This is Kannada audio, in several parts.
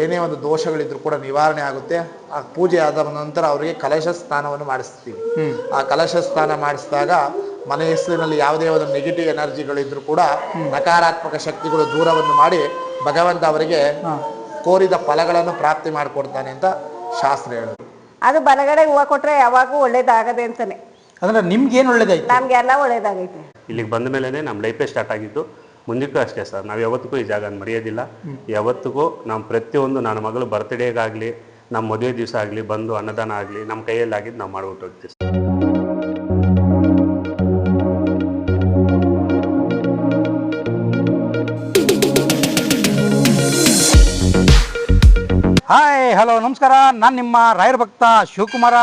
ಏನೇ ಒಂದು ದೋಷಗಳಿದ್ರು ಕೂಡ ನಿವಾರಣೆ ಆಗುತ್ತೆ. ಆ ಪೂಜೆ ಆದ ನಂತರ ಅವರಿಗೆ ಕಲಶ ಸ್ನಾನವನ್ನು ಮಾಡಿಸ್ತೀವಿ. ಆ ಕಲಶ ಸ್ನಾನ ಮಾಡಿಸಿದಾಗ ಮನೆ ಹೆಸರಿನಲ್ಲಿ ಯಾವುದೇ ಒಂದು ನೆಗೆಟಿವ್ ಎನರ್ಜಿಗಳಿದ್ರು ಕೂಡ ನಕಾರಾತ್ಮಕ ಶಕ್ತಿಗಳು ದೂರವನ್ನು ಮಾಡಿ ಭಗವಂತ ಅವರಿಗೆ ಕೋರಿದ ಫಲಗಳನ್ನು ಪ್ರಾಪ್ತಿ ಮಾಡಿಕೊಡ್ತಾನೆ ಅಂತ ಶಾಸ್ತ್ರ ಹೇಳುದು ಅದು ಬಲಗಡೆ ಹೂವು ಕೊಟ್ರೆ ಯಾವಾಗೂ ಒಳ್ಳೇದಾಗದೆ ಅಂತಾನೆ. ಅಂದ್ರೆ ನಿಮ್ಗೆ ಏನು ಒಳ್ಳೇದಾಯ್ತು? ನಮ್ಗೆಲ್ಲ ಒಳ್ಳೇದಾಗೈತೆ. ಇಲ್ಲಿಗೆ ಬಂದ ಮೇಲೆ ನಮ್ಮ ಲೈಫೇ ಸ್ಟಾರ್ಟ್ ಆಗಿದ್ದು ಮುಂದಕ್ಕೂ ಅಷ್ಟೇ ಸರ್. ನಾವು ಯಾವತ್ತಿಗೂ ಈ ಜಾಗ ಮರೆಯೋದಿಲ್ಲ. ಯಾವತ್ತಿಗೂ ನಾವು ಪ್ರತಿಯೊಂದು ನನ್ನ ಮಗಳು ಬರ್ತ್ಡೇಗಾಗಲಿ ನಮ್ಮ ಮದುವೆ ದಿವಸ ಆಗಲಿ, ಬಂದು ಅನ್ನದಾನ ಆಗಲಿ ನಮ್ಮ ಕೈಯಲ್ಲಾಗಿದ್ದು ನಾವು ಮಾಡ್ಬಿಟ್ಟು ಹೋಗ್ತೀವಿ ಸರ್. ಹಾಯ್ ಹಲೋ ನಮಸ್ಕಾರ. ನಾನು ನಿಮ್ಮ ರಾಯರ್ ಭಕ್ತ Shivakumara.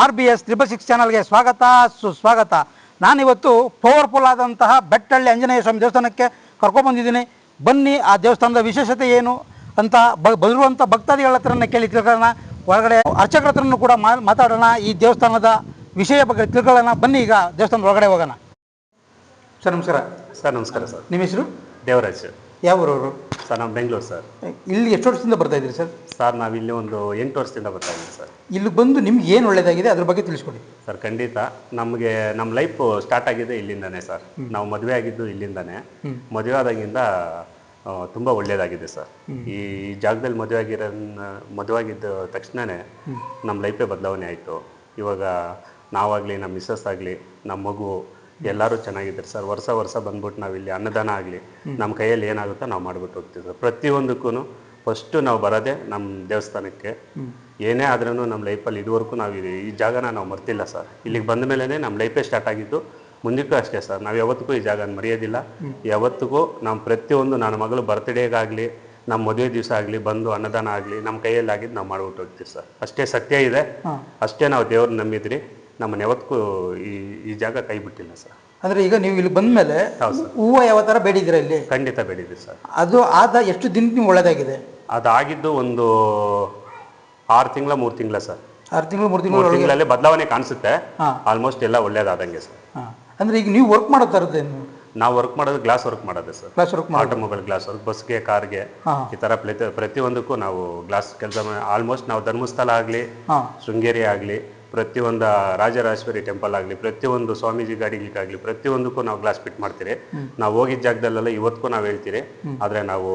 R B S triple six ಚಾನಲ್ಗೆ ಸ್ವಾಗತ, ಸುಸ್ವಾಗತ. ನಾನಿವತ್ತು ಪವರ್ಫುಲ್ ಆದಂತಹ ಬೆಟ್ಟಳ್ಳಿ ಆಂಜನೇಯ ಸ್ವಾಮಿ ದೇವಸ್ಥಾನಕ್ಕೆ ಕರ್ಕೊಂಡ್ಬಂದಿದ್ದೀನಿ. ಬನ್ನಿ ಆ ದೇವಸ್ಥಾನದ ವಿಶೇಷತೆ ಏನು ಅಂತ ಬ ಬರುವಂಥ ಭಕ್ತಾದಿಗಳ ಹತ್ರನೇ ಕೇಳಿ ತಿಳ್ಕೊಳ್ಳೋಣ. ಒಳಗಡೆ ಅರ್ಚಕರ ಹತ್ರನೂ ಕೂಡ ಮಾತಾಡೋಣ. ಈ ದೇವಸ್ಥಾನದ ವಿಷಯ ಬಗ್ಗೆ ತಿಳ್ಕೊಳ್ಳೋಣ. ಬನ್ನಿ ಈಗ ದೇವಸ್ಥಾನದ ಒಳಗಡೆ ಹೋಗೋಣ. ಸರ್ ನಮಸ್ಕಾರ. ಸರ್ ನಮಸ್ಕಾರ ಸರ್. ನಿಮ್ಮ ಹೆಸರು? ದೇವರಾಜ್ ಸರ್. ಯಾವ ಊರವರು? ಸರ್ ನಾವು ಬೆಂಗಳೂರು ಸರ್. ಇಲ್ಲಿ ಎಷ್ಟು ವರ್ಷದಿಂದ ಬರ್ತಾ ಇದ್ದೀರಿ ಸರ್? ಸರ್ ನಾವು ಇಲ್ಲಿ ಒಂದು ಎಂಟು ವರ್ಷದಿಂದ ಬರ್ತಾ ಇದ್ದೀವಿ ಸರ್. ಇಲ್ಲಿ ಬಂದು ನಿಮ್ಗೆ ಏನು ಒಳ್ಳೆಯದಾಗಿದೆ ಅದ್ರ ಬಗ್ಗೆ ತಿಳಿಸ್ಕೊಡಿ. ಸರ್ ಖಂಡಿತ ನಮಗೆ ನಮ್ಮ ಲೈಫ್ ಸ್ಟಾರ್ಟ್ ಆಗಿದೆ ಇಲ್ಲಿಂದಾನೇ ಸರ್. ನಾವು ಮದುವೆ ಆಗಿದ್ದು ಇಲ್ಲಿಂದಾನೇ. ಮದುವೆ ಆದಾಗಿಂದ ತುಂಬಾ ಒಳ್ಳೆಯದಾಗಿದೆ ಸರ್. ಈ ಜಾಗದಲ್ಲಿ ಮದುವೆ ಆಗಿರೋ ಮದುವೆ ಆಗಿದ್ದ ತಕ್ಷಣನೇ ನಮ್ಮ ಲೈಫೇ ಬದಲಾವಣೆ ಆಯಿತು. ಇವಾಗ ನಾವಾಗಲಿ ನಮ್ಮ ಮಿಸ್ಸಸ್ ಆಗಲಿ ನಮ್ಮ ಮಗು ಎಲ್ಲರೂ ಚೆನ್ನಾಗಿದ್ದಾರೆ ಸರ್. ವರ್ಷ ವರ್ಷ ಬಂದ್ಬಿಟ್ಟು ನಾವು ಇಲ್ಲಿ ಅನ್ನದಾನ ಆಗಲಿ ನಮ್ಮ ಕೈಯಲ್ಲಿ ಏನಾಗುತ್ತೋ ನಾವು ಮಾಡ್ಬಿಟ್ಟು ಹೋಗ್ತೀವಿ ಸರ್. ಪ್ರತಿಯೊಂದಕ್ಕೂ ಫಸ್ಟು ನಾವು ಬರೋದೇ ನಮ್ಮ ದೇವಸ್ಥಾನಕ್ಕೆ. ಏನೇ ಆದ್ರೂ ನಮ್ಮ ಲೈಫಲ್ಲಿ ಇದುವರೆಗೂ ನಾವು ಈ ಜಾಗನ ನಾವು ಮರ್ತಿಲ್ಲ ಸರ್. ಇಲ್ಲಿಗೆ ಬಂದ ಮೇಲೆ ನಮ್ಮ ಲೈಫೇ ಸ್ಟಾರ್ಟ್ ಆಗಿದ್ದು ಮುಂದಕ್ಕೂ ಅಷ್ಟೇ ಸರ್. ನಾವು ಯಾವತ್ತಿಗೂ ಈ ಜಾಗನ ಮರೆಯೋದಿಲ್ಲ. ಯಾವತ್ತಿಗೂ ನಾವು ಪ್ರತಿಯೊಂದು ನನ್ನ ಮಗಳು ಬರ್ತ್ಡೇಗಾಗಲಿ ನಮ್ಮ ಮದುವೆ ದಿವಸ ಆಗಲಿ ಬಂದು ಅನ್ನದಾನ ಆಗಲಿ ನಮ್ಮ ಕೈಯಲ್ಲಾಗಿದ್ದು ನಾವು ಮಾಡ್ಬಿಟ್ಟು ಹೋಗ್ತೀವಿ ಸರ್. ಅಷ್ಟೇ ಸತ್ಯ ಇದೆ. ಅಷ್ಟೇ ನಾವು ದೇವ್ರ ನಂಬಿದ್ರಿ. ನಮ್ಮನ್ನ ಯಾವತ್ತೂ ಈ ಈ ಜಾಗ ಕೈ ಬಿಟ್ಟಿಲ್ಲ ಸರ್. ಅಂದ್ರೆ ಈಗ ನೀವು ಇಲ್ಲಿ ಬಂದ ಮೇಲೆ ಸರ್. ಹೂವು ಯಾವ ತರ ಬೇಡಿದ್ದೀರಾ ಇಲ್ಲಿ? ಖಂಡಿತ ಬೆಳಿದ್ರಿ ಸರ್. ಅದು ಆದ ಎಷ್ಟು ದಿನಕ್ಕೆ ನೀವು ಒಳ್ಳೆದಾಗಿದೆ? ಅದಾಗಿದ್ದು ಒಂದು ಆರು ತಿಂಗಳ ಮೂರು ತಿಂಗಳ ಸರ್. ಆರು ತಿಂಗಳು ಮೂರು ತಿಂಗಳು ಮೂರು ತಿಂಗಳಲ್ಲಿ ಬದಲಾವಣೆ ಕಾಣಿಸುತ್ತೆ. ಹಾ. ಆಲ್ಮೋಸ್ಟ್ ಎಲ್ಲ ಒಳ್ಳೇದಾದಂಗೆ ಸರ್. ಹಾಂ. ಅಂದ್ರೆ ಈಗ ನೀವು ವರ್ಕ್ ಮಾಡೋ ತರದೇನು ನಾವು ವರ್ಕ್ ಮಾಡೋದು ಗ್ಲಾಸ್ ವರ್ಕ್ ಮಾಡೋದು ಸರ್. ಗ್ಲಾಸ್ ವರ್ಕ್ ಮಾಡಿ ಆಟೋಮೊಬೈಲ್ ಗ್ಲಾಸ್ ವರ್ಕ್ ಬಸ್ಗೆ ಕಾರ್ಗೆ ಹಾಂ. ಈ ಥರ ಪ್ರತಿ ಪ್ರತಿಯೊಂದಕ್ಕೂ ನಾವು ಗ್ಲಾಸ್ ಕೆಲಸ ಆಲ್ಮೋಸ್ಟ್ ನಾವು ಧರ್ಮಸ್ಥಳ ಆಗಲಿ ಹಾಂ. ಶೃಂಗೇರಿ ಆಗಲಿ ಪ್ರತಿಯೊಂದು ರಾಜರಾಜೇಶ್ವರಿ ಟೆಂಪಲ್ ಆಗಲಿ ಪ್ರತಿಯೊಂದು ಸ್ವಾಮೀಜಿ ಗಾಡಿಗಳಿಗಾಗಲಿ ಪ್ರತಿಯೊಂದಕ್ಕೂ ನಾವು ಗ್ಲಾಸ್ ಫಿಟ್ ಮಾಡ್ತೀರಿ. ನಾವು ಹೋಗಿದ್ದ ಜಾಗದಲ್ಲೆಲ್ಲ ಇವತ್ತಿಗೂ ನಾವು ಹೇಳ್ತೀರಿ. ಆದರೆ ನಾವು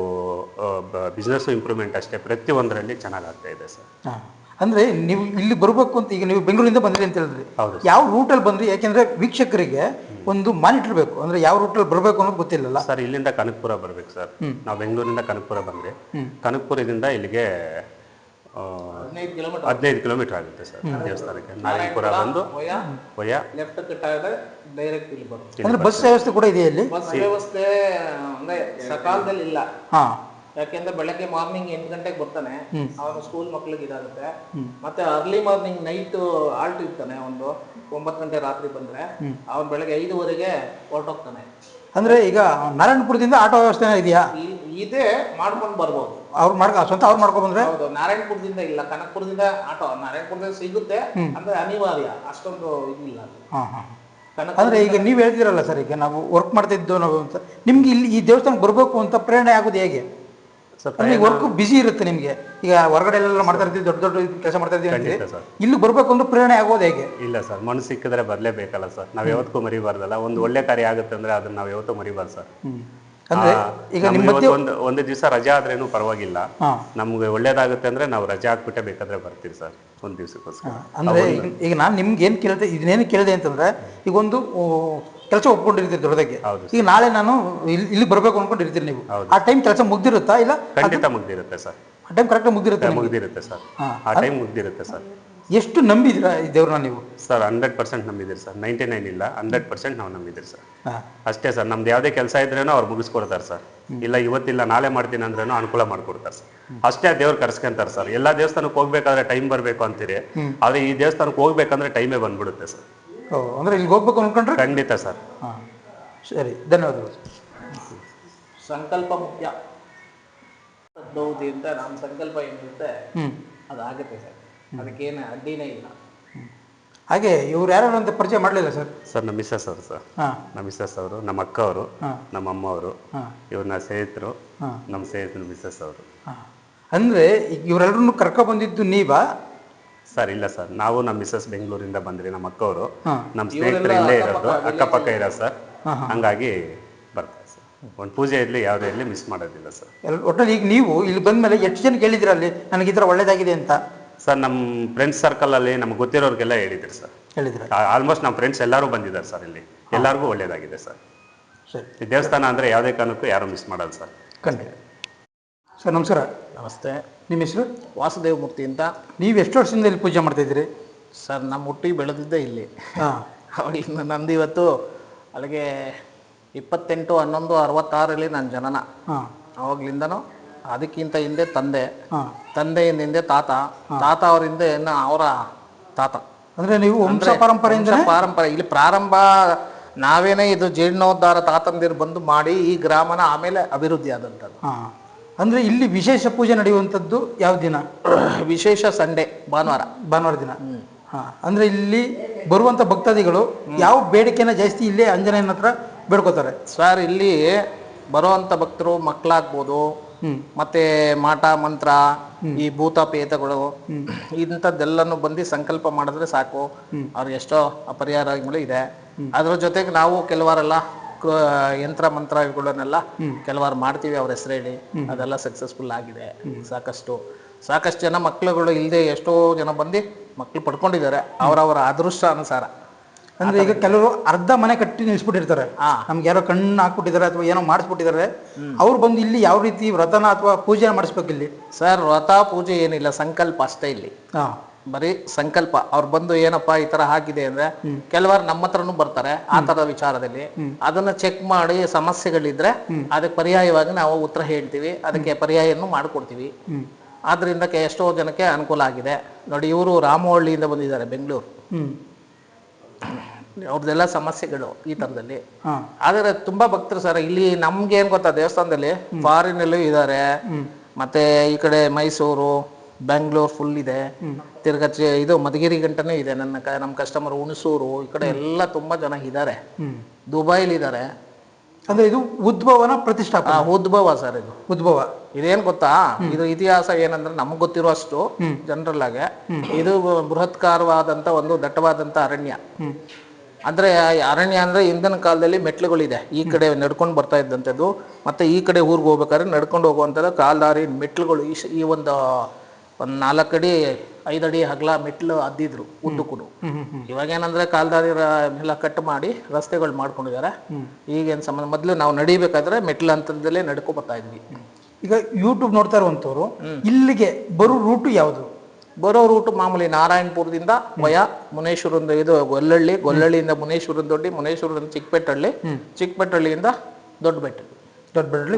ಬಿಸ್ನೆಸ್ ಇಂಪ್ರೂವ್ಮೆಂಟ್ ಅಷ್ಟೇ ಪ್ರತಿಯೊಂದರಲ್ಲಿ ಚೆನ್ನಾಗಾಗ್ತಾ ಇದೆ ಸರ್. ಅಂದ್ರೆ ನೀವು ಇಲ್ಲಿ ಬರಬೇಕು ಅಂತ ಈಗ ನೀವು ಬೆಂಗಳೂರಿಂದ ಬಂದ್ರಿ ಅಂತ ಹೇಳಿದ್ರಿ. ಹೌದು ಯಾವ ರೂಟಲ್ಲಿ ಬಂದ್ರಿ? ಯಾಕೆಂದ್ರೆ ವೀಕ್ಷಕರಿಗೆ ಒಂದು ಮಾನಿಟರ್ ಬೇಕು ಅಂದ್ರೆ ಯಾವ ರೂಟಲ್ಲಿ ಬರಬೇಕು ಅನ್ನೋದು ಗೊತ್ತಿಲ್ಲಲ್ಲ. ಸರ್ ಇಲ್ಲಿಂದ ಕನಕಪುರ ಬರ್ಬೇಕು ಸರ್. ನಾವು ಬೆಂಗಳೂರಿಂದ ಕನಕಪುರ ಬಂದ್ರೆ. ಕನಕಪುರದಿಂದ ಇಲ್ಲಿಗೆ ಹದಿನೈದು ಕಿಲೋಮೀಟರ್. ಆಗುತ್ತೆ ಸರ್ ದೇವಸ್ಥಾನಕ್ಕೆ. ನಾರಾಯಣಪುರ ಬಂದು ಲೆಫ್ಟ್ ಕಟ್ಟಾದ್ರೆ ಡೈರೆಕ್ಟ್ ಇಲ್ಲಿ ಬರುತ್ತೆ. ಅಂದ್ರೆ ಬಸ್ ವ್ಯವಸ್ಥೆ ಕೂಡ ಇದೆ ಇಲ್ಲಿ? ಬಸ್ ವ್ಯವಸ್ಥೆ ಅಂದ್ರೆ ಸಕಾಲದಲ್ಲಿ ಇಲ್ಲ. ಹಾಂ. ಯಾಕೆಂದ್ರೆ ಬೆಳಗ್ಗೆ ಮಾರ್ನಿಂಗ್ ಎಂಟು ಗಂಟೆಗೆ ಬರ್ತಾನೆ ಅವನು ಸ್ಕೂಲ್ ಮಕ್ಳಿಗೆ ಇದಾಗುತ್ತೆ. ಮತ್ತೆ ಅರ್ಲಿ ಮಾರ್ನಿಂಗ್ ನೈಟ್ ಆಲ್ಟ್ ಇರ್ತಾನೆ ಒಂದು ಒಂಬತ್ತು ಗಂಟೆ ರಾತ್ರಿ ಬಂದ್ರೆ. ಅವನು ಬೆಳಗ್ಗೆ ಐದುವರೆಗೆ ಹೊರಟೋಗ್ತಾನೆ. ಅಂದ್ರೆ ಈಗ ನಾರಾಯಣಪುರದಿಂದ ಆಟೋ ವ್ಯವಸ್ಥೆ ಇದೆಯಾ? ಇದೆ ಮಾಡ್ಕೊಂಡು ಬರ್ಬೋದು. ಅವ್ರು ಮಾಡ್ಕೊ ಸ್ವಂತ ಅವ್ರು ಮಾಡ್ಕೊಂಡ್ಬಂದ್ರೆ ಹೌದು ನಾರಾಯಣಪುರದಿಂದ ಇಲ್ಲ ಕನಕಪುರದಿಂದ ಆಟೋ ನಾರಾಯಣಪುರದಿಂದ ಸಿಗುತ್ತೆ ಅಂದ್ರೆ ಅನಿವಾರ್ಯ ಅಷ್ಟೊಂದು ಇದಿಲ್ಲ. ಹಾಂ ಹಾಂ ಕನಕ ಅಂದ್ರೆ ಈಗ ನೀವು ಹೇಳ್ತೀರಲ್ಲ ಸರ್ ಈಗ ನಾವು ವರ್ಕ್ ಮಾಡ್ತಿದ್ದು ನಾವು ಅಂತ ನಿಮ್ಗೆ ಇಲ್ಲಿ ಈ ದೇವಸ್ಥಾನಕ್ಕೆ ಬರಬೇಕು ಅಂತ ಪ್ರೇರಣೆ ಆಗೋದು ಹೇಗೆ? ಸರ್ ಅಂದ್ರೆ ವರ್ಕ್ ಬಿಸಿ ಇರುತ್ತೆ ನಿಮ್ಗೆ. ಈಗ ಹೊರಗಡೆ ಎಲ್ಲ ಮಾಡ್ತಾ ಇರ್ತೀವಿ ದೊಡ್ಡ ದೊಡ್ಡ ಕೆಲಸ ಮಾಡ್ತಾ ಅಂತ ಖಂಡಿತ ಸರ್. ಇಲ್ಲಿ ಬರ್ಬೇಕು ಅಂದ್ರೆ ಪ್ರೇರಣೆ ಆಗೋದು ಹೇಗೆ? ಇಲ್ಲ ಸರ್ ಮನಸ್ಸು ಸಿಕ್ಕಿದ್ರೆ ಬರಲೇಬೇಕಲ್ಲ ಸರ್. ನಾವು ಯಾವತ್ತೂ ಮರಿಬಾರ್ದಲ್ಲ ಒಂದು ಒಳ್ಳೆ ಕಾರ್ಯ ಆಗುತ್ತೆ ಅಂದ್ರೆ ಅದನ್ನ ನಾವು ಯಾವತ್ತೂ ಮರಿಬಾರ್ದು ಸರ್. ಅಂದ್ರೆ ಈಗ ನಿಮ್ಮ ಒಂದು ಒಂದು ದಿವಸ ರಜಾ ಆದ್ರೇನು ಪರವಾಗಿಲ್ಲ. ನಮ್ಗೆ ಒಳ್ಳೇದಾಗುತ್ತೆ ಅಂದ್ರೆ ನಾವು ರಜೆ ಹಾಕ್ಬಿಟ್ಟೆ ಬೇಕಾದ್ರೆ ಬರ್ತೀವಿ ಸರ್ ಒಂದು ದಿವಸಕ್ಕೋಸ್ಕರ. ಅಂದ್ರೆ ಈಗ ನಾನು ನಿಮ್ಗೆ ಏನು ಕೇಳಿದೆ ಇದನ್ನೇನು ಕೇಳಿದೆ ಅಂತಂದ್ರೆ ಈಗ ಒಂದು ಕೆಲಸ ಒಪ್ಕೊಂಡಿರ್ತೀರಿ ದೊಡ್ಡದಾಗಿ. ಹೌದು ಈಗ ನಾಳೆ ನಾನು ಇಲ್ಲಿ ಬರಬೇಕು ಅನ್ಕೊಂಡಿರ್ತೀರಿ ನೀವು. ಆ ಟೈಮ್ ಕೆಲಸ ಮುಗ್ದಿರುತ್ತಾ ಇಲ್ಲ? ಖಂಡಿತ ಮುಗ್ದಿರುತ್ತೆ ಸರ್. ಆ ಟೈಮ್ ಕರೆಕ್ಟ್ ಮುಗ್ದಿರುತ್ತೆ ಮುಗ್ದಿರುತ್ತೆ ಸರ್. ಆ ಟೈಮ್ ಮುಗ್ದಿರುತ್ತೆ ಸರ್. ಎಷ್ಟು ನಂಬಿದ್ರ ಈ ದೇವ್ರನ್ನ ನೀವು? ಸರ್ ಹಂಡ್ರೆಡ್ ಪರ್ಸೆಂಟ್ ನಂಬಿದ್ದೀರಿ ಸರ್. ನೈಂಟಿ ನೈನ್ ಇಲ್ಲ ಹಂಡ್ರೆಡ್ ಪರ್ಸೆಂಟ್ ನಾವು ನಂಬಿದಿರಿ ಸರ್. ಹಾ. ಅಷ್ಟೇ ಸರ್ ನಮ್ದು ಯಾವುದೇ ಕೆಲಸ ಇದ್ರೇನೋ ಅವ್ರು ಮುಗಿಸ್ಕೊಡ್ತಾರೆ ಸರ್. ಇಲ್ಲ ಇವತ್ತಿಲ್ಲ ನಾಳೆ ಮಾಡ್ತೀನಿ ಅಂದ್ರೇನು ಅನುಕೂಲ ಮಾಡ್ಕೊಡ್ತಾರೆ ಸರ್. ಅಷ್ಟೇ ದೇವ್ರು ಕರ್ಸ್ಕೊಂತಾರೆ ಸರ್. ಎಲ್ಲ ದೇವಸ್ಥಾನಕ್ಕೆ ಹೋಗ್ಬೇಕಾದ್ರೆ ಟೈಮ್ ಬರಬೇಕು ಅಂತೀರಿ. ಆದರೆ ಈ ದೇವಸ್ಥಾನಕ್ಕೆ ಹೋಗ್ಬೇಕಂದ್ರೆ ಟೈಮೇ ಬಂದ್ಬಿಡುತ್ತೆ ಸರ್. ಓ ಅಂದ್ರೆ ಇಲ್ಲಿಗೆ ಹೋಗ್ಬೇಕು ಅನ್ಕೊಂಡ್ರೆ? ಖಂಡಿತ ಸರ್. ಹಾಂ. ಸರಿ ಧನ್ಯವಾದಗಳು ಸಂಕಲ್ಪ ಮುಖ್ಯ. ಅಂತ ನಮ್ಮ ಸಂಕಲ್ಪ ಏನಿರುತ್ತೆ ಅದಾಗುತ್ತೆ ಸರ್. ಅದಕ್ಕೇನು ಅಡ್ಡಿನೇ ಇಲ್ಲ. ಹಾಗೆ ಇವ್ರು ಯಾರು ಅಂತ ಪರಿಚಯ ಮಾಡಲಿಲ್ಲ ಸರ್? ಸರ್ ನಮ್ಮ ಮಿಸ್ಸಸ್ ಅವರು ಸರ್. ಹಾಂ. ನಮ್ಮ ಮಿಸ್ಸಸ್ ಅವರು ನಮ್ಮ ಅಕ್ಕ ಅವರು ಹಾಂ. ನಮ್ಮ ಅಮ್ಮ ಅವರು ಹಾಂ. ಇವ್ರನ್ನ ಸ್ನೇಹಿತರು ಹಾಂ. ನಮ್ಮ ಸ್ನೇಹಿತರು ಮಿಸ್ಸಸ್ ಅವರು. ಹಾಂ. ಅಂದ್ರೆ ಇವರೆಲ್ಲರನ್ನು ಕರ್ಕೊ ಬಂದಿದ್ದು ನೀವಾ? ಸರ್ ಇಲ್ಲ ಸರ್. ನಾವು ನಮ್ಮ ಮಿಸಸ್ ಬೆಂಗಳೂರಿಂದ ಬಂದ್ರಿ ನಮ್ಮ ಅಕ್ಕವರು ಅವರು. ನಮ್ಮ ಸ್ನೇಹಿತರು ಇಲ್ಲೇ ಇರೋದು ಅಕ್ಕಪಕ್ಕ ಇರೋ ಸರ್. ಹಂಗಾಗಿ ಬರ್ತಾರೆ ಸರ್. ಒಂದು ಪೂಜೆ ಇರಲಿ ಯಾವುದೇ ಇರಲಿ ಮಿಸ್ ಮಾಡೋದಿಲ್ಲ ಸರ್. ಎಲ್ಲ ಒಟ್ಟಲ್ಲಿ ಈಗ ನೀವು ಇಲ್ಲಿ ಬಂದ ಮೇಲೆ ಎಷ್ಟು ಜನ ಕೇಳಿದಿರ ಅಲ್ಲಿ? ನನಗೆ ಈ ಥರ ಒಳ್ಳೇದಾಗಿದೆ ಅಂತ. ಸರ್ ನಮ್ಮ ಫ್ರೆಂಡ್ಸ್ ಸರ್ಕಲಲ್ಲಿ ನಮ್ಗೆ ಗೊತ್ತಿರೋರಿಗೆಲ್ಲ ಹೇಳಿದ್ರು ಸರ್. ಹೇಳಿದ್ರು? ಆಲ್ಮೋಸ್ಟ್ ನಮ್ಮ ಫ್ರೆಂಡ್ಸ್ ಎಲ್ಲರೂ ಬಂದಿದ್ದಾರೆ ಸರ್ ಇಲ್ಲಿ. ಎಲ್ಲರಿಗೂ ಒಳ್ಳೇದಾಗಿದೆ ಸರ್. ಸರಿ. ಈ ದೇವಸ್ಥಾನ ಅಂದರೆ ಯಾವುದೇ ಕಾರಣಕ್ಕೂ ಯಾರು ಮಿಸ್ ಮಾಡಲ್ಲ ಸರ್. ಖಂಡಿತ. ಸರ್ ನಮಸ್ಕಾರ. ನಮಸ್ತೆ. ನಿಮ್ಮ ಹೆಸರು? ವಾಸುದೇವ ಮೂರ್ತಿ ಅಂತ. ನೀವು ಎಷ್ಟು ವರ್ಷದಿಂದ ಇಲ್ಲಿ ಪೂಜೆ ಮಾಡ್ತಾ ಇದ್ದೀರಿ? ಸರ್ ನಮ್ಮ ಹುಟ್ಟಿ ಬೆಳೆದಿದ್ದೆ ಇಲ್ಲಿ. ಹಾಂ. ಅವಾಗಿಂದ ನಂದು ಇವತ್ತು ಅಲ್ಲಿಗೆ ಇಪ್ಪತ್ತೆಂಟು ಹನ್ನೊಂದು ಅರವತ್ತಾರಲ್ಲಿ ನನ್ನ ಜನನ. ಹಾಂ. ಅವಾಗ್ಲಿಂದನೂ ಅದಕ್ಕಿಂತ ಹಿಂದೆ ತಂದೆ. ತಂದೆಯಿಂದ ಹಿಂದೆ ತಾತ. ತಾತ ಅವ್ರ ಹಿಂದೆ ಇನ್ನು ಅವರ ತಾತ. ಅಂದ್ರೆ ನೀವು ವಂಶ ಪರಂಪರೆ ಪರಂಪರೆಯಿಂದ ಪಾರಂಪರೆ ಇಲ್ಲಿ ಪ್ರಾರಂಭ ನಾವೇನೇ ಇದು ಜೀರ್ಣೋದ್ಧಾರ ತಾತಂದಿರು ಬಂದು ಮಾಡಿ ಈ ಗ್ರಾಮನ ಆಮೇಲೆ ಅಭಿವೃದ್ಧಿ ಆದಂಥದ್ದು. ಅಂದ್ರೆ ಇಲ್ಲಿ ವಿಶೇಷ ಪೂಜೆ ನಡೆಯುವಂಥದ್ದು ಯಾವ ದಿನ? ವಿಶೇಷ ಸಂಡೆ ಭಾನುವಾರ. ಭಾನುವಾರ ದಿನ. ಅಂದ್ರೆ ಇಲ್ಲಿ ಬರುವಂತ ಭಕ್ತಾದಿಗಳು ಯಾವ ಬೇಡಿಕೆನ ಜಾಸ್ತಿ ಇಲ್ಲೇ ಅಂಜನೇಯನ ಹತ್ರ ಬೇಡ್ಕೋತಾರೆ? ಸರ್ ಇಲ್ಲಿ ಬರುವಂತ ಭಕ್ತರು ಮಕ್ಕಳಾಗ್ಬೋದು ಮತ್ತೆ ಮಾಟ ಮಂತ್ರ ಈ ಭೂತ ಪೇತಗಳು ಇಂಥದ್ದೆಲ್ಲನೂ ಬಂದು ಸಂಕಲ್ಪ ಮಾಡಿದ್ರೆ ಸಾಕು. ಅವ್ರ ಎಷ್ಟೋ ಅಪರಿಹಾರ ಇದೆ. ಅದ್ರ ಜೊತೆಗೆ ನಾವು ಕೆಲವರೆಲ್ಲ ಯಂತ್ರ ಮಂತ್ರಗಳನ್ನೆಲ್ಲ ಕೆಲವಾರು ಮಾಡ್ತೀವಿ ಅವ್ರ ಹೆಸರು ಹೇಳಿ. ಅದೆಲ್ಲ ಸಕ್ಸಸ್ಫುಲ್ ಆಗಿದೆ. ಸಾಕಷ್ಟು. ಸಾಕಷ್ಟು ಜನ ಮಕ್ಳುಗಳು ಇಲ್ಲದೆ ಎಷ್ಟೋ ಜನ ಬಂದು ಮಕ್ಳು ಪಡ್ಕೊಂಡಿದ್ದಾರೆ. ಅವರವರ ಅದೃಷ್ಟ ಅನುಸಾರ. ಅಂದ್ರೆ ಈಗ ಕೆಲವರು ಅರ್ಧ ಮನೆ ಕಟ್ಟಿ ನಿಲ್ಸ್ಬಿಟ್ಟಿರ್ತಾರೆ. ನಮ್ಗೆ ಯಾರೋ ಕಣ್ಣು ಹಾಕ್ಬಿಟ್ಟಿದ್ದಾರೆ ಅಥವಾ ಏನೋ ಮಾಡಿಸ್ಬಿಟ್ಟಿದ್ದಾರೆ. ಅವ್ರು ಬಂದು ಇಲ್ಲಿ ಯಾವ ರೀತಿ ವ್ರತನ ಅಥವಾ ಪೂಜೆ ಮಾಡಿಸ್ಬೇಕು ಇಲ್ಲಿ? ಸರ್ ವ್ರತ ಪೂಜೆ ಏನಿಲ್ಲ ಸಂಕಲ್ಪ ಅಷ್ಟೇ ಇಲ್ಲಿ. ಬರೀ ಸಂಕಲ್ಪ. ಅವ್ರು ಬಂದು ಏನಪ್ಪ ಈ ತರ ಹಾಕಿದೆ ಅಂದ್ರೆ ಕೆಲವರು ನಮ್ಮ ಹತ್ರನೂ ಬರ್ತಾರೆ ಆ ತರದ ವಿಚಾರದಲ್ಲಿ. ಅದನ್ನ ಚೆಕ್ ಮಾಡಿ ಸಮಸ್ಯೆಗಳಿದ್ರೆ ಅದಕ್ಕೆ ಪರ್ಯಾಯವಾಗಿ ನಾವು ಉತ್ತರ ಹೇಳ್ತೀವಿ. ಅದಕ್ಕೆ ಪರ್ಯಾಯವನ್ನು ಮಾಡಿಕೊಡ್ತೀವಿ. ಆದ್ರಿಂದ ಎಷ್ಟೋ ಜನಕ್ಕೆ ಅನುಕೂಲ ಆಗಿದೆ. ನೋಡಿ ಇವರು ರಾಮವಳ್ಳಿಯಿಂದ ಬಂದಿದ್ದಾರೆ ಬೆಂಗಳೂರು. ಅವ್ರದ್ದೆಲ್ಲ ಸಮಸ್ಯೆಗಳು ಈ ತರದಲ್ಲಿ. ಹಾ. ಆದರೆ ತುಂಬಾ ಭಕ್ತರು ಸರ್ ಇಲ್ಲಿ ನಮ್ಗೆ ಏನ್ ಗೊತ್ತಾ ದೇವಸ್ಥಾನದಲ್ಲಿ ಫಾರಿನಲ್ಲೂ ಇದ್ದಾರೆ ಮತ್ತೆ ಈ ಕಡೆ ಮೈಸೂರು ಬೆಂಗಳೂರು ಫುಲ್ ಇದೆ. ತಿರ್ಗಾ ಇದು ಮಧುಗಿರಿ ಗಂಟನೂ ಇದೆ ನನ್ನ ನಮ್ಮ ಕಸ್ಟಮರ್ ಹುಣಸೂರು ಈ ಕಡೆ ಎಲ್ಲ ತುಂಬಾ ಜನ ಇದ್ದಾರೆ ದುಬೈಲಿ ಇದ್ದಾರೆ ಅಂದ್ರೆ ಇದು ಉದ್ಭವನ ಪ್ರತಿಷ್ಠಾಪನೆ? ಆ ಉದ್ಭವ ಸರ್ ಇದು. ಉದ್ಭವ. ಇದೇನ್ ಗೊತ್ತಾ ಇದು ಇತಿಹಾಸ ಏನಂದ್ರೆ ನಮಗ್ ಗೊತ್ತಿರುವಷ್ಟು ಜನರಲ್ ಆಗಿ ಇದು ಬೃಹತ್ಕಾರವಾದಂತ ಒಂದು ದಟ್ಟವಾದಂತ ಅರಣ್ಯ. ಅಂದ್ರೆ ಅರಣ್ಯ ಅಂದ್ರೆ ಹಿಂದಿನ ಕಾಲದಲ್ಲಿ ಮೆಟ್ಲುಗಳಿದೆ ಈ ಕಡೆ ನಡ್ಕೊಂಡು ಬರ್ತಾ ಇದ್ದಂಥದ್ದು. ಮತ್ತೆ ಈ ಕಡೆ ಊರಿಗೆ ಹೋಗ್ಬೇಕಾದ್ರೆ ನಡ್ಕೊಂಡು ಹೋಗುವಂಥದ್ದು ಕಾಲ್ದಾರಿ ಮೆಟ್ಲುಗಳು ಈ ಈ ಒಂದು ಒಂದು ನಾಲ್ಕು ಅಡಿ ಐದು ಅಡಿ ಹಗಲ ಮೆಟ್ಲು ಅದ್ದಿದ್ರು ಉದ್ದಕ್ಕೂ ಇವಾಗ ಏನಂದ್ರೆ ಕಾಲ್ದಾರಿ ಎಲ್ಲ ಕಟ್ ಮಾಡಿ ರಸ್ತೆಗಳು ಮಾಡ್ಕೊಂಡಿದ್ದಾರೆ. ಈಗೇನು ಸಂಬಂಧ ಮೊದಲು ನಾವು ನಡಿಬೇಕಾದ್ರೆ ಮೆಟ್ಲು ಅಂತದಲ್ಲೇ ನಡ್ಕೊ ಬರ್ತಾ ಇದ್ವಿ. ಈಗ ಯೂಟ್ಯೂಬ್ ನೋಡ್ತಾ ಇರುವಂತವ್ರು ಇಲ್ಲಿಗೆ ಬರೋ ರೂಟು ಯಾವುದು? ಬರೋ ರೂಟ್ ಮಾಮೂಲಿ ನಾರಾಯಣಪುರದಿಂದ ವಯ ಮುನೇಶ್ವರಂದ ಇದು ಗೊಲ್ಲಳ್ಳಿ ಗೊಲ್ಲಹಳ್ಳಿಯಿಂದ ಮುನೇಶ್ವರನ ದೊಡ್ಡಿ ಮುನೇಶ್ವರದಿಂದ ಚಿಕ್ಕಪೇಟಳ್ಳಿ ಚಿಕ್ಕಪೇಟಳ್ಳಿಯಿಂದ ದೊಡ್ಡ ಬೆಟ್ಟ ದೊಡ್ಡ ಬೆಳ್ಳಿ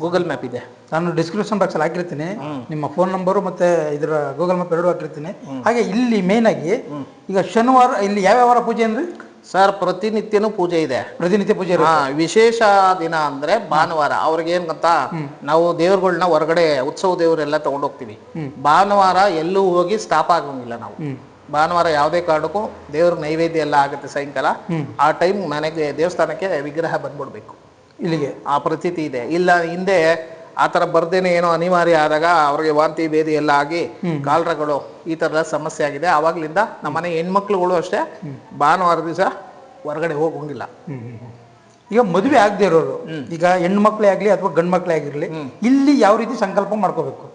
ಗೂಗಲ್ ಮ್ಯಾಪ್ ಇದೆ. ನಾನು ಡಿಸ್ಕ್ರಿಪ್ಷನ್ ಬಾಕ್ಸ್ ಅಲ್ಲಿ ಹಾಕಿರ್ತೀನಿ. ನಿಮ್ಮ ಫೋನ್ ನಂಬರು ಮತ್ತೆ ಇದರ ಗೂಗಲ್ ಮ್ಯಾಪ್ ಎರಡು ಹಾಕಿರ್ತೀನಿ. ಹಾಗೆ ಇಲ್ಲಿ ಮೇನ್ ಆಗಿ ಈಗ ಶನಿವಾರ ಇಲ್ಲಿ ಯಾವ್ಯಾವ ವಾರ ಪೂಜೆ ಅಂದ್ರೆ? ಸರ್ ಪ್ರತಿನಿತ್ಯನೂ ಪೂಜೆ ಇದೆ. ಪ್ರತಿನಿತ್ಯ ಪೂಜೆ ಹಾ ವಿಶೇಷ ದಿನ ಅಂದ್ರೆ ಭಾನುವಾರ. ಅವ್ರಿಗೆ ಏನ್ ಗೊತ್ತಾ ನಾವು ದೇವ್ರುಗಳ್ನ ಹೊರಗಡೆ ಉತ್ಸವ ದೇವರೆಲ್ಲ ತಗೊಂಡೋಗ್ತೀವಿ. ಭಾನುವಾರ ಎಲ್ಲೂ ಹೋಗಿ ಸ್ಟಾಪ್ ಆಗಂಗಿಲ್ಲ ನಾವು. ಭಾನುವಾರ ಯಾವುದೇ ಕಾರಣಕ್ಕೂ ದೇವ್ರ ನೈವೇದ್ಯ ಎಲ್ಲ ಆಗುತ್ತೆ ಸಾಯಂಕಾಲ. ಆ ಟೈಮ್ ಮನೆಗೆ ದೇವಸ್ಥಾನಕ್ಕೆ ವಿಗ್ರಹ ಬಂದ್ಬಿಡ್ಬೇಕು. ಇಲ್ಲಿಗೆ. ಆ ಪ್ರತೀತಿ ಇದೆ. ಇಲ್ಲ ಹಿಂದೆ ಆ ಥರ ಬರ್ದೇನೆ ಏನೋ ಅನಿವಾರ್ಯ ಆದಾಗ ಅವ್ರಿಗೆ ವಾಂತಿ ಭೇದಿ ಎಲ್ಲ ಆಗಿ ಕಾಲ್ರಗಳು ಈ ಥರದ ಸಮಸ್ಯೆ ಆಗಿದೆ. ಆವಾಗ್ಲಿಂದ ನಮ್ಮನೆ ಹೆಣ್ಮಕ್ಳುಗಳು ಅಷ್ಟೇ ಭಾನುವಾರ ದಿವಸ ಹೊರಗಡೆ ಹೋಗಂಗಿಲ್ಲ. ಈಗ ಮದುವೆ ಆಗದೆ ಇರೋರು ಈಗ ಹೆಣ್ಮಕ್ಳೇ ಆಗಲಿ ಅಥವಾ ಗಂಡು ಮಕ್ಕಳೇ ಆಗಿರಲಿ ಇಲ್ಲಿ ಯಾವ ರೀತಿ ಸಂಕಲ್ಪ ಮಾಡ್ಕೋಬೇಕು?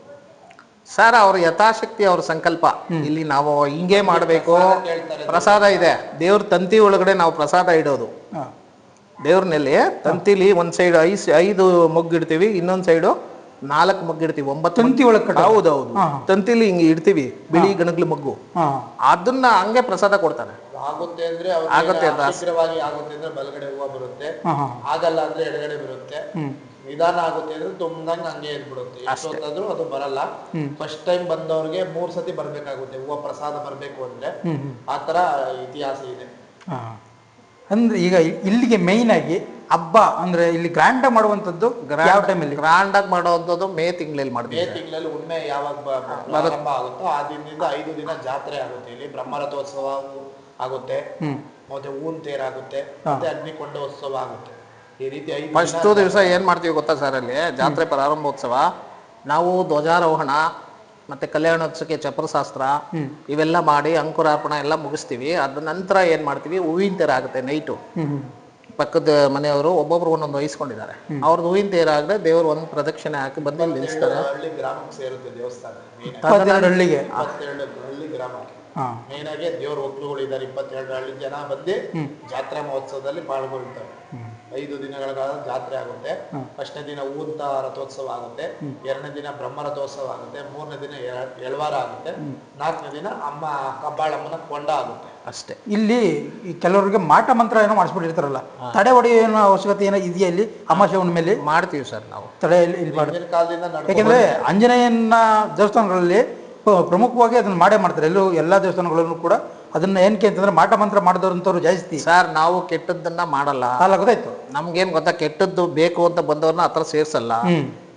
ಸರ್ ಅವ್ರ ಯಥಾಶಕ್ತಿ ಅವ್ರ ಸಂಕಲ್ಪ. ಇಲ್ಲಿ ನಾವು ಹಿಂಗೆ ಮಾಡಬೇಕು. ಪ್ರಸಾದ ಇದೆ. ದೇವ್ರ ತಂತಿ ಒಳಗಡೆ ನಾವು ಪ್ರಸಾದ ಇಡೋದು. ದೇವ್ರನಲ್ಲಿ ತಂತಿಲಿ ಒಂದ್ ಸೈಡ್ ಐಸ್ ಐದು ಮೊಗ್ಗು ಇಡ್ತೀವಿ ಇನ್ನೊಂದ್ ಸೈಡು ನಾಲ್ಕು ಮೊಗ್ಗು ಇಡ್ತೀವಿ ಒಂಬತ್ತು ತಂತಿ ಒಳಗ್? ಹೌದೌದು. ತಂತಿಲಿ ಹಿಂಗೆ ಇಡ್ತೀವಿ ಬಿಳಿ ಗಣಗ್ಲಿ ಮಗ್ಗು. ಅದನ್ನ ಹಂಗೆ ಪ್ರಸಾದ ಕೊಡ್ತಾನೆ ಆಗುತ್ತೆ ಅಂದ್ರೆ ಆಗುತ್ತೆ ಅಂತ. ಆಗುತ್ತೆ ಅಂದ್ರೆ ಬಲಗಡೆ ಹೂವು ಬರುತ್ತೆ. ಆಗಲ್ಲ ಅಂದ್ರೆ ಎಡಗಡೆ ಬರುತ್ತೆ. ನಿಧಾನ ಆಗುತ್ತೆ ಅಂದ್ರೆ ತುಂಬದಂಗ ಹಂಗೆ ಇದ್ಬಿಡುತ್ತೆ ಎಷ್ಟೊತ್ತಾದ್ರೂ ಅದು ಬರಲ್ಲ. ಫಸ್ಟ್ ಟೈಮ್ ಬಂದವ್ರಿಗೆ ಮೂರ್ ಸತಿ ಬರ್ಬೇಕಾಗುತ್ತೆ. ಹೂವ ಪ್ರಸಾದ ಬರ್ಬೇಕು ಅಂದ್ರೆ. ಆ ತರ ಇತಿಹಾಸ ಇದೆ. ಅಂದ್ರೆ ಈಗ ಇಲ್ಲಿಗೆ ಮೇಯ್ನ್ ಆಗಿ ಹಬ್ಬ ಅಂದ್ರೆ ಇಲ್ಲಿ ಗ್ರ್ಯಾಂಡ್ ಮಾಡುವಂತದ್ದು ಯಾವ ಟೈಮಲ್ಲಿ ಗ್ರಾಂಡ್ ಆಗಿ ಮಾಡುವಂತದ್ದು ಮೇ ತಿಂಗಳಲ್ಲಿ ಮೇ ತಿಂಗಳಲ್ಲಿ ಉಣ್ಮೆ ಯಾವಾಗ ಪ್ರಾರಂಭ ಆಗುತ್ತೋ ಆ ದಿನದಿಂದ ಐದು ದಿನ ಜಾತ್ರೆ ಆಗುತ್ತೆ ಇಲ್ಲಿ. ಬ್ರಹ್ಮರಥೋತ್ಸವ ಆಗುತ್ತೆ. ಮತ್ತೆ ಊನ್ ತೇರ್ ಆಗುತ್ತೆ. ಮತ್ತೆ ಅಗ್ನಿಕೊಂಡೋತ್ಸವ ಆಗುತ್ತೆ. ಈ ರೀತಿ ಐದು ಫಸ್ಟ್ ದಿವಸ ಏನ್ ಮಾಡ್ತೀವಿ ಗೊತ್ತಾ ಸರ್ ಅಲ್ಲಿ? ಜಾತ್ರೆ ಪ್ರಾರಂಭೋತ್ಸವ. ನಾವು ಧ್ವಜಾರೋಹಣ ಮತ್ತೆ ಕಲ್ಯಾಣೋತ್ಸವಕ್ಕೆ ಚಪ್ರಶಾಸ್ತ್ರ ಇವೆಲ್ಲ ಮಾಡಿ ಅಂಕುರಾರ್ಪಣ ಎಲ್ಲ ಮುಗಿಸ್ತೀವಿ. ಅದ ನಂತರ ಏನ್ ಮಾಡ್ತೀವಿ? ಹೂವಿನ ತೇರ ಆಗುತ್ತೆ ನೈಟು ಪಕ್ಕದ ಮನೆಯವರು ಒಬ್ಬೊಬ್ರು ಒಂದೊಂದು ವಹಿಸ್ಕೊಂಡಿದ್ದಾರೆ. ಅವ್ರದ್ದು ಹೂವಿನ ತೇರ ಆಗದೆ ದೇವರು ಒಂದು ಪ್ರದಕ್ಷಿಣೆ ಹಾಕಿ ಬಂದು ಇಲ್ಲಿ ನಿಲ್ಲಿಸ್ತಾರೆ ಗ್ರಾಮಕ್ಕೆ ಸೇರುತ್ತೆ ದೇವಸ್ಥಾನ. ಹಳ್ಳಿಗೆ. ಹಳ್ಳಿ ಗ್ರಾಮಕ್ಕೆ. ಹಾಂ. ಮೇನ್ ಆಗಿ ದೇವ್ರ ಒಕ್ಕಲುಗಳು ಇದ್ದಾರೆ. ಇಪ್ಪತ್ತೆರಡು ಹಳ್ಳಿ ಜನ ಬಂದು ಜಾತ್ರಾ ಮಹೋತ್ಸವದಲ್ಲಿ ಪಾಲ್ಗೊಳ್ತಾರೆ. ಐದು ದಿನಗಳ ಕಾಲ ಜಾತ್ರೆ ಆಗುತ್ತೆ. ಫಸ್ಟ್ನೇ ದಿನ ಊಂತ ರಥೋತ್ಸವ ಆಗುತ್ತೆ. ಎರಡನೇ ದಿನ ಬ್ರಹ್ಮ ರಥೋತ್ಸವ ಆಗುತ್ತೆ. ಮೂರನೇ ದಿನ ಎಳವಾರ ಆಗುತ್ತೆ. ನಾಲ್ಕನೇ ದಿನ ಅಮ್ಮ ಕಬ್ಬಾಳಮ್ಮನ ಕೊಂಡ ಆಗುತ್ತೆ. ಅಷ್ಟೇ. ಇಲ್ಲಿ ಈ ಕೆಲವರಿಗೆ ಮಾಟ ಮಂತ್ರ ಏನೋ ಮಾಡಿಸ್ಬಿಟ್ಟಿರ್ತಾರಲ್ಲ. ತಡೆ ಹೊಡೆಯೋ ಏನೋ ಅವಶ್ಯಕತೆ ಏನೋ ಇದೆಯಾ ಇಲ್ಲಿ? ಅಮಾವಾಸ್ಯೆ ಹುಣ್ಣಿಮೆಯಲ್ಲಿ ಮಾಡ್ತೀವಿ ಸರ್ ನಾವು. ತಡೆ ಇಲ್ಲಿ ಕಾಲದಿಂದ ಯಾಕೆಂದ್ರೆ ಆಂಜನೇಯನ ದೇವಸ್ಥಾನಗಳಲ್ಲಿ ಪ್ರಮುಖವಾಗಿ ಅದನ್ನ ಮಾಡೇ ಮಾಡ್ತಾರೆ. ಎಲ್ಲೂ ಎಲ್ಲಾ ದೇವಸ್ಥಾನಗಳಲ್ಲೂ ಕೂಡ ಅದನ್ನ ಏನಕ್ಕೆ ಅಂತಂದ್ರೆ ಮಾಟ ಮಂತ್ರ ಮಾಡಿದವ್ರಂಥವ್ರು ಜಾಸ್ತಿ ಸರ್ ನಾವು ಕೆಟ್ಟದ್ದನ್ನ ಮಾಡಲ್ಲ. ಅಲ್ಲ ಗೊತ್ತಾಯ್ತು. ನಮ್ಗೇನ್ ಗೊತ್ತಾ? ಕೆಟ್ಟದ್ದು ಬೇಕು ಅಂತ ಬಂದವ್ರನ್ನ ಹತ್ರ ಸೇರ್ಸಲ್ಲ.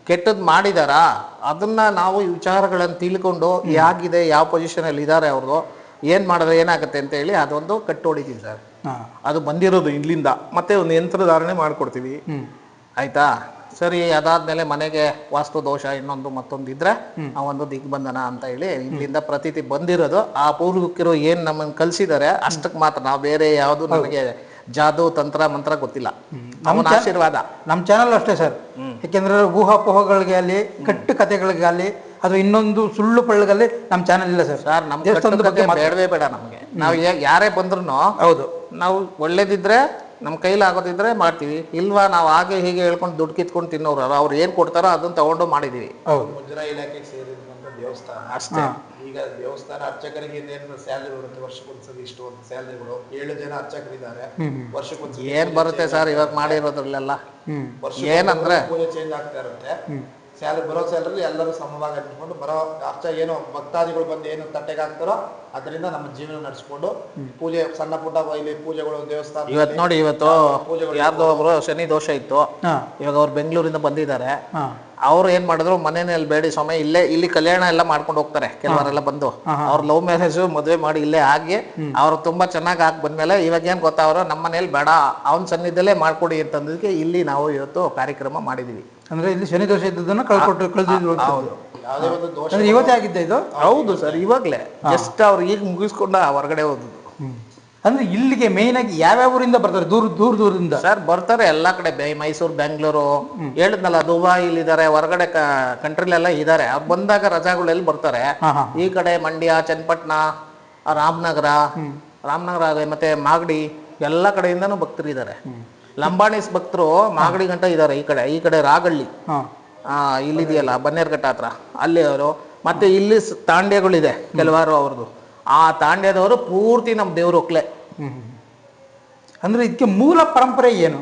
ಕೆಟ್ಟದ್ದು ಮಾಡಿದಾರ? ಅದನ್ನ ನಾವು ಈ ವಿಚಾರಗಳನ್ನ ತಿಳ್ಕೊಂಡು ಯಾಗಿದೆ ಯಾವ ಪೊಸಿಷನ್ ಅಲ್ಲಿ ಇದಾರೆ ಅವ್ರದ್ದು ಏನ್ ಮಾಡಿದ್ರೆ ಏನಾಗುತ್ತೆ ಅಂತ ಹೇಳಿ ಅದೊಂದು ಕಟ್ಟು ಹೊಡಿತೀವಿ ಸರ್ ಅದು ಬಂದಿರೋದು ಇಲ್ಲಿಂದ. ಮತ್ತೆ ಒಂದು ಯಂತ್ರಧಾರಣೆ ಮಾಡ್ಕೊಡ್ತೀವಿ. ಆಯ್ತಾ? ಸರಿ ಅದಾದ್ಮೇಲೆ ಮನೆಗೆ ವಾಸ್ತು ದೋಷ ಇನ್ನೊಂದು ಮತ್ತೊಂದು ಇದ್ರೆ ಆ ಒಂದು ದಿಗ್ಬಂಧನ ಅಂತ ಹೇಳಿ ಇಲ್ಲಿಂದ ಪ್ರತೀತಿ ಬಂದಿರೋದು. ಆ ಪೂರ್ವಿಕರು ಏನ್ ನಮ್ಮನ್ ಕಲ್ಸಿದ್ದಾರೆ ಅಷ್ಟಕ್ಕೆ ಮಾತ್ರ ನಾವು ಬೇರೆ ಯಾವುದು ನಮಗೆ ಜಾದು ತಂತ್ರ ಮಂತ್ರ ಗೊತ್ತಿಲ್ಲ. ಅವನ ಆಶೀರ್ವಾದ. ನಮ್ಮ ಚಾನಲ್ ಅಷ್ಟೇ ಸರ್. ಯಾಕೆಂದ್ರೆ ಊಹಾಪೋಹಗಳಿಗೆ ಅಲ್ಲಿ ಕಟ್ಟು ಕಥೆಗಳಿಗೆ ಅಲ್ಲಿ ಅದು ಇನ್ನೊಂದು ಸುಳ್ಳು ಪಳ್ಳಗಲ್ಲಿ ನಮ್ಮ ಚಾನಲ್ ಇಲ್ಲ ಸರ್. ಸರ್ ನಮ್ ದೇವಸ್ಥಾನದ ಬಗ್ಗೆ ಬೇಡವೇ ಬೇಡ ನಮ್ಗೆ. ನಾವು ಯಾರೇ ಬಂದ್ರು ಹೌದು. ನಾವು ಒಳ್ಳೇದಿದ್ರೆ ನಮ್ಮ ಕೈಲಿ ಆಗೋದಿದ್ರೆ ಮಾಡ್ತೀವಿ. ಇಲ್ವಾ ನಾವು ಹಾಗೆ ಹೀಗೆ ಹೇಳ್ಕೊಂಡು ದುಡ್ಡು ಕಿತ್ಕೊಂಡು ತಿನ್ನೋರು ಅವ್ರು ಏನು ಕೊಡ್ತಾರೋ ಅದನ್ನ ತಗೊಂಡು ಮಾಡಿದೀವಿ. ಹೌದು. ಮುಜರಾ ಇಲಾಖೆಗೆ ಸೇರಿದಂತ ದೇವಸ್ಥಾನ. ಅಷ್ಟೇ. ಈಗ ದೇವಸ್ಥಾನ ಅರ್ಚಕರಿಗೆ ಇನ್ನೇನು ಸ್ಯಾಲರಿ ಬರುತ್ತೆ? ವರ್ಷಕ್ಕೊಂದ್ಸಲ ಇಷ್ಟು ಒಂದು ಸ್ಯಾಲರಿಗಳು ಏಳು ಜನ ಅರ್ಚಕರಿದ್ದಾರೆ. ವರ್ಷಕ್ಕೊಂದ್ಸಲ ಏನ್ ಬರುತ್ತೆ ಸರ್ ಇವಾಗ ಮಾಡಿರೋದ್ರಲ್ಲೆಲ್ಲ? ಏನಂದ್ರೆ ಪೂಜೆ ಚೇಂಜ್ ಆಗ್ತಾ ಇರುತ್ತೆ. ಸ್ಯಾಲರಿ ಬರೋ ಸ್ಯಾಲರಿ ಎಲ್ಲರೂ ಸಮವಾಗಿ ಇಟ್ಕೊಂಡು ಬರೋ ಅರ್ಚ ಏನು ಭಕ್ತಾದಿಗಳು ಬಂದು ಏನು ತಟ್ಟೆಗೆ ಹಾಕ್ತಾರೋ ಅದರಿಂದ ನಮ್ಮ ಜೀವನ ನಡೆಸ್ಕೊಂಡು ಪೂಜೆ ಸಣ್ಣ ಪುಟ್ಟ ಇಲ್ಲಿ ಪೂಜೆಗಳು ದೇವಸ್ಥಾನ ಇವತ್ತು ನೋಡಿ ಇವತ್ತು ಪೂಜೆಗಳು ಯಾರ್ದೋ ಒಬ್ರು ಶನಿ ದೋಷ ಇತ್ತು. ಇವಾಗ ಅವ್ರು ಬೆಂಗಳೂರಿಂದ ಬಂದಿದ್ದಾರೆ. ಅವ್ರು ಏನ್ ಮಾಡಿದ್ರು ಮನೆಯಲ್ಲಿ ಬೇಡಿ ಸ್ವಾಮಿ ಇಲ್ಲೇ ಇಲ್ಲಿ ಕಲ್ಯಾಣ ಎಲ್ಲ ಮಾಡ್ಕೊಂಡು ಹೋಗ್ತಾರೆ ಕೆಲವರೆಲ್ಲ ಬಂದು. ಅವ್ರ ಲವ್ ಮ್ಯಾರೇಜ್ ಮದುವೆ ಮಾಡಿ ಇಲ್ಲೇ ಆಗಿ ಅವ್ರು ತುಂಬಾ ಚೆನ್ನಾಗಿ ಹಾಕಿ ಬಂದ್ಮೇಲೆ ಇವಾಗ ಏನ್ ಗೊತ್ತಾ ಅವರು ನಮ್ಮ ಮನೇಲಿ ಬೇಡ ಅವನ ಸನ್ನಿಧಲ್ಲೇ ಮಾಡ್ಕೊಡಿ ಅಂತಂದಕ್ಕೆ ಇಲ್ಲಿ ನಾವು ಇವತ್ತು ಕಾರ್ಯಕ್ರಮ ಮಾಡಿದೀವಿ. ಅಂದ್ರೆ ಇಲ್ಲಿ ಶನಿ ದೋಷ ಇದ್ದದನ್ನ ಕಳ್ಕೊಟ್ಟು ಕಳ್ದಿದ್ರು ಯಾವುದೇ ಒಂದು ದೋಷ ಅಂದ್ರೆ ಇವತ್ತೇ ಆಗಿದ್ದೆ ಇದು? ಹೌದು ಸರ್ ಇವಾಗ್ಲೇ. ಜಸ್ಟ್ ಅವ್ರು ಈಗ ಮುಗಿಸ್ಕೊಂಡ ಹೊರಗಡೆ ಹೋದ್ರು ಅಂದ್ರೆ ಇಲ್ಲಿಗೆ ಮೇನ್ ಆಗಿ ಯಾವ್ಯಾವ ಊರಿಂದ ಬರ್ತಾರೆ? ದೂರ ದೂರ ದೂರದಿಂದ? ಸರ್ ಬರ್ತಾರೆ ಎಲ್ಲಾ ಕಡೆ ಬೆ ಮೈಸೂರು ಬೆಂಗಳೂರು. ಹೇಳಿದ್ನಲ್ಲ ದುಬೈ ಇದ್ದಾರೆ ಹೊರಗಡೆ ಕಂಟ್ರಿಲೆಲ್ಲ ಇದ್ದಾರೆ. ಅವ್ರು ಬಂದಾಗ ರಜಾಗಳೆಲ್ಲಿ ಬರ್ತಾರೆ? ಹಾ ಹಾ. ಈ ಕಡೆ ಮಂಡ್ಯ ಚನ್ನಪಟ್ಟಣ ರಾಮನಗರ. ರಾಮನಗರ ಆಗಲಿ ಮತ್ತೆ ಮಾಗಡಿ ಎಲ್ಲಾ ಕಡೆಯಿಂದನೂ ಭಕ್ತರಿದ್ದಾರೆ. ಲಂಬಾಣಿಸ್ ಭಕ್ತರು ಮಾಗಡಿ ಗಂಟ ಇದ್ದಾರೆ ಈ ಕಡೆ ಈ ಕಡೆ ರಾಗಳ್ಳಿ. ಹಾ. ಆ ಇಲ್ಲಿದೆಯಲ್ಲ ಬನ್ನೇರ್ಘಟ್ಟ ಹತ್ರ. ಅಲ್ಲಿ ಅವರು ಮತ್ತೆ ಇಲ್ಲಿ ತಾಂಡ್ಯಗಳಿದೆ ಕೆಲವಾರು ಅವ್ರದ್ದು. ಆ ತಾಂಡ್ಯದವರು ಪೂರ್ತಿ ನಮ್ಮ ದೇವ್ರ ಒಕ್ಲೆ. ಅಂದ್ರೆ ಇದಕ್ಕೆ ಮೂಲ ಪರಂಪರೆ ಏನು?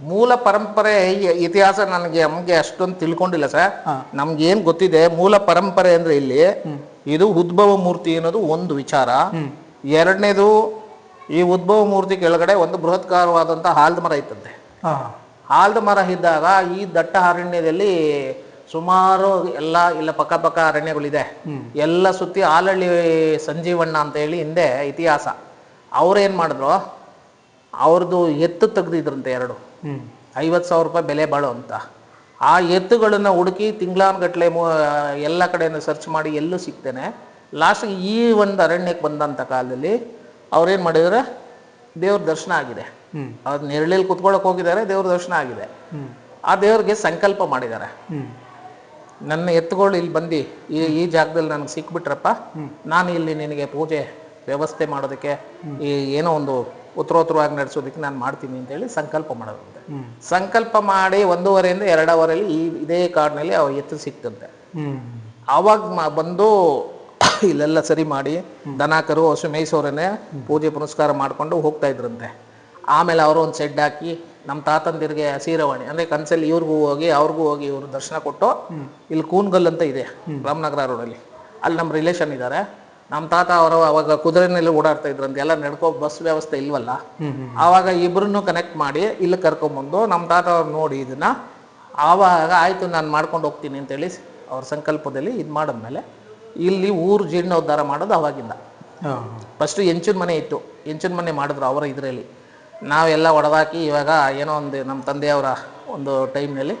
ಮೂಲ ಪರಂಪರೆ ಇತಿಹಾಸ ನನಗೆ ನಮಗೆ ಅಷ್ಟೊಂದು ತಿಳ್ಕೊಂಡಿಲ್ಲ ಸರ್. ನಮ್ಗೆ ಏನ್ ಗೊತ್ತಿದೆ ಮೂಲ ಪರಂಪರೆ ಅಂದ್ರೆ ಇಲ್ಲಿ ಇದು ಉದ್ಭವ ಮೂರ್ತಿ ಅನ್ನೋದು ಒಂದು ವಿಚಾರ. ಎರಡನೇದು ಈ ಉದ್ಭವ ಮೂರ್ತಿ ಕೆಳಗಡೆ ಒಂದು ಬೃಹತ್ಕಾರವಾದಂಥ ಹಾಲ್ದ ಮರ ಇತ್ತಂತೆ. ಹಾಲ್ದ ಮರ ಇದ್ದಾಗ ಈ ದಟ್ಟ ಅರಣ್ಯದಲ್ಲಿ ಸುಮಾರು ಎಲ್ಲ ಇಲ್ಲ ಪಕ್ಕ ಪಕ್ಕ ಅರಣ್ಯಗಳಿದೆ. ಎಲ್ಲ ಸುತ್ತಿ ಆಲಳ್ಳಿ ಸಂಜೀವಣ್ಣ ಅಂತ ಹೇಳಿ ಹಿಂದೆ ಇತಿಹಾಸ. ಅವ್ರೇನ್ ಮಾಡಿದ್ರು? ಅವ್ರದ್ದು ಎತ್ತು ತೆಗ್ದಿದ್ರಂತೆ ಎರಡು. ಐವತ್ತು ಸಾವಿರ ರೂಪಾಯಿ ಬೆಲೆ ಬಾಳು ಅಂತ. ಆ ಎತ್ತುಗಳನ್ನು ಹುಡುಕಿ ತಿಂಗಳಾನ್ಗಟ್ಲೆ ಎಲ್ಲ ಕಡೆಯಿಂದ ಸರ್ಚ್ ಮಾಡಿ ಎಲ್ಲೂ ಸಿಗ್ತೇನೆ. ಲಾಸ್ಟಿಗೆ ಈ ಒಂದು ಅರಣ್ಯಕ್ಕೆ ಬಂದಂಥ ಕಾಲದಲ್ಲಿ ಅವ್ರೇನು ಮಾಡಿದ್ರೆ? ದೇವ್ರ ದರ್ಶನ ಆಗಿದೆ. ಅವ್ರು ನೆರಳಲ್ಲಿ ಕುತ್ಕೊಳ್ಳೋಕೆ ಹೋಗಿದ್ದಾರೆ ದೇವ್ರ ದರ್ಶನ ಆಗಿದೆ. ಆ ದೇವ್ರಿಗೆ ಸಂಕಲ್ಪ ಮಾಡಿದ್ದಾರೆ. ನನ್ನ ಎತ್ತುಗಳು ಇಲ್ಲಿ ಬಂದು ಈ ಈ ಜಾಗದಲ್ಲಿ ನನಗೆ ಸಿಕ್ಬಿಟ್ರಪ್ಪ. ನಾನು ಇಲ್ಲಿ ನಿನಗೆ ಪೂಜೆ ವ್ಯವಸ್ಥೆ ಮಾಡೋದಕ್ಕೆ ಈ ಏನೋ ಒಂದು ಉತ್ತರೋತ್ತರವಾಗಿ ನಡೆಸೋದಕ್ಕೆ ನಾನು ಮಾಡ್ತೀನಿ ಅಂತ ಹೇಳಿ ಸಂಕಲ್ಪ ಮಾಡೋದಂತೆ. ಸಂಕಲ್ಪ ಮಾಡಿ ಒಂದೂವರೆಯಿಂದ ಎರಡೂವರೆಯಲ್ಲಿ ಈ ಇದೇ ಕಾಡಿನಲ್ಲಿ ಅವ ಎತ್ತು ಸಿಕ್ತಂತೆ. ಆವಾಗ ಬಂದು ಇಲ್ಲೆಲ್ಲ ಸರಿ ಮಾಡಿ ದನಾಕರು ಹಸು ಮೇಯಿಸೋರನ್ನೇ ಪೂಜೆ ಪುನಸ್ಕಾರ ಮಾಡ್ಕೊಂಡು ಹೋಗ್ತಾ ಇದ್ರಂತೆ. ಆಮೇಲೆ ಅವರು ಒಂದು ಸೆಡ್ ಹಾಕಿ ನಮ್ಮ ತಾತಂದಿರಿಗೆ ಸೀರವಾಣಿ ಅಂದ್ರೆ ಕನ್ಸಲ್ಲಿ ಇವ್ರಿಗೂ ಹೋಗಿ, ಅವ್ರಿಗೂ ಹೋಗಿ ಇವರು ದರ್ಶನ ಕೊಟ್ಟು ಇಲ್ಲಿ ಕೂನ್ಗಲ್ ಅಂತ ಇದೆ ರಾಮನಗರ ರೋಡಲ್ಲಿ ಅಲ್ಲಿ. ನಮ್ಮ ರಿಲೇಷನ್ ಇದ್ದಾರೆ ನಮ್ಮ ತಾತ ಅವರು ಅವಾಗ ಕುದುರೆನಲ್ಲಿ ಓಡಾಡ್ತಾ ಇದ್ರಂತೆ. ಎಲ್ಲ ನಡ್ಕೋ ಬಸ್ ವ್ಯವಸ್ಥೆ ಇಲ್ವಲ್ಲ? ಆವಾಗ ಇಬ್ಬರನ್ನು ಕನೆಕ್ಟ್ ಮಾಡಿ ಇಲ್ಲಿ ಕರ್ಕೊಂಬಂದು ನಮ್ಮ ತಾತ ಅವ್ರು ನೋಡಿ ಇದನ್ನ. ಆವಾಗ ಆಯ್ತು, ನಾನು ಮಾಡ್ಕೊಂಡು ಹೋಗ್ತೀನಿ ಅಂತೇಳಿ ಅವ್ರ ಸಂಕಲ್ಪದಲ್ಲಿ ಇದು ಮಾಡಿದ್ಮೇಲೆ ಇಲ್ಲಿ ಊರು ಜೀರ್ಣೋದ್ಧಾರ ಮಾಡೋದು ಅವಾಗಿಂದ. ಫಸ್ಟ್ ಎಂಚಿನ ಮನೆ ಇತ್ತು. ಎಂಚಿನ ಮನೆ ಮಾಡಿದ್ರು ಅವರ ಇದರಲ್ಲಿ. ನಾವೆಲ್ಲ ಒಡೆದಾಕಿ ಇವಾಗ ಏನೋ ಒಂದು ನಮ್ಮ ತಂದೆಯವರ ಒಂದು ಟೈಮ್ನಲ್ಲಿ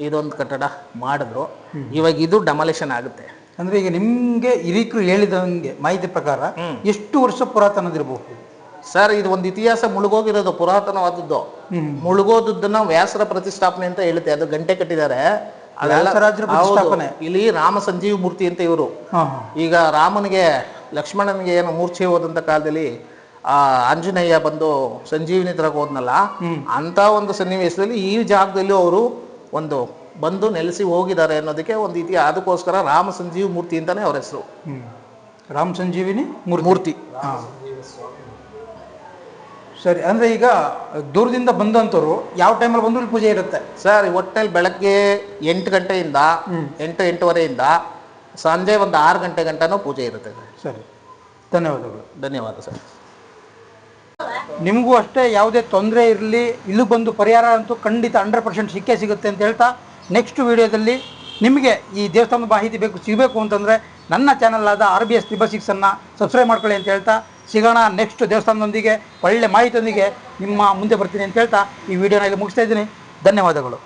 ಇದೊಂದು ಕಟ್ಟಡ ಮಾಡಿದ್ರು. ಇವಾಗ ಇದು ಡಮಾಲೇಷನ್ ಆಗುತ್ತೆ. ಅಂದ್ರೆ ಈಗ ನಿಮ್ಗೆ ಹಿರಿಕರು ಹೇಳಿದಂಗೆ ಮಾಹಿತಿ ಪ್ರಕಾರ ಎಷ್ಟು ವರ್ಷ ಪುರಾತನದಿರಬಹುದು ಸರ್ ಇದು ಒಂದು ಇತಿಹಾಸ ಮುಳುಗೋಗಿರೋದು ಪುರಾತನವಾದದ್ದು. ಮುಳುಗೋದನ್ನ ವ್ಯಾಸರ ಪ್ರತಿಷ್ಠಾಪನೆ ಅಂತ ಹೇಳುತ್ತೆ ಅದು ಗಂಟೆ ಕಟ್ಟಿದ್ದಾರೆ. ಇಲ್ಲಿ ರಾಮ ಸಂಜೀವ ಮೂರ್ತಿ ಅಂತ ಇವರು. ಈಗ ರಾಮನಿಗೆ ಲಕ್ಷ್ಮಣನಿಗೆ ಏನು ಮೂರ್ಛೆ ಹೋದಂತ ಕಾಲದಲ್ಲಿ ಆ ಆಂಜನೇಯ ಬಂದು ಸಂಜೀವಿನಿ ತರ ಹೋದ್ನಲ್ಲ ಅಂತ ಒಂದು ಸನ್ನಿವೇಶದಲ್ಲಿ ಈ ಜಾಗದಲ್ಲಿ ಅವರು ಒಂದು ಬಂದು ನೆಲೆಸಿ ಹೋಗಿದ್ದಾರೆ ಅನ್ನೋದಕ್ಕೆ ಒಂದು ಇತಿ ಅದಕ್ಕೋಸ್ಕರ ರಾಮ ಸಂಜೀವ ಮೂರ್ತಿ ಅಂತಾನೆ ಅವ್ರ ಹೆಸರು. ರಾಮ ಸಂಜೀವಿನಿ ಮೂರ್ತಿ. ಸರಿ ಅಂದ್ರೆ ಈಗ ದೂರದಿಂದ ಬಂದಂತವ್ರು ಯಾವ ಟೈಮಲ್ಲಿ ಬಂದ್ರು ಇಲ್ಲಿ ಪೂಜೆ ಇರುತ್ತೆ? ಸರ್ ಒಟ್ಟಲ್ಲಿ ಬೆಳಗ್ಗೆ ಎಂಟು ಗಂಟೆಯಿಂದ ಎಂಟು ಎಂಟೂವರೆಯಿಂದ ಸಂಜೆ ಒಂದು ಆರು ಗಂಟೆ ಗಂಟನೂ ಪೂಜೆ ಇರುತ್ತೆ ಸರಿ. ಧನ್ಯವಾದಗಳು. ಧನ್ಯವಾದ ಸರ್ ನಿಮಗೂ ಅಷ್ಟೇ ಯಾವುದೇ ತೊಂದರೆ ಇರಲಿ ಇಲ್ಲಿ ಬಂದು ಪರಿಹಾರ ಅಂತೂ ಖಂಡಿತ ಹಂಡ್ರೆಡ್ ಪರ್ಸೆಂಟ್ ಸಿಕ್ಕೇ ಸಿಗುತ್ತೆ ಅಂತ ಹೇಳ್ತಾ ನೆಕ್ಸ್ಟ್ ವಿಡಿಯೋದಲ್ಲಿ ನಿಮಗೆ ಈ ದೇವಸ್ಥಾನದ ಮಾಹಿತಿ ಬೇಕು ಸಿಗಬೇಕು ಅಂತಂದರೆ ನನ್ನ ಚಾನಲ್ ಆದ ಆರ್ ಬಿ ಎಸ್ ತ್ರಿಬಲ್ ಸಿಕ್ಸನ್ನು ಸಬ್ಸ್ಕ್ರೈಬ್ ಮಾಡ್ಕೊಳ್ಳಿ ಅಂತ ಹೇಳ್ತಾ ಸಿಗೋಣ ನೆಕ್ಸ್ಟ್ ದೇವಸ್ಥಾನದೊಂದಿಗೆ, ಒಳ್ಳೆ ಮಾಹಿತಿಯೊಂದಿಗೆ ನಿಮ್ಮ ಮುಂದೆ ಬರ್ತೀನಿ ಅಂತ ಹೇಳ್ತಾ ಈ ವಿಡಿಯೋನ ಇಲ್ಲಿ ಮುಗಿಸ್ತಾ ಇದ್ದೀನಿ. ಧನ್ಯವಾದಗಳು.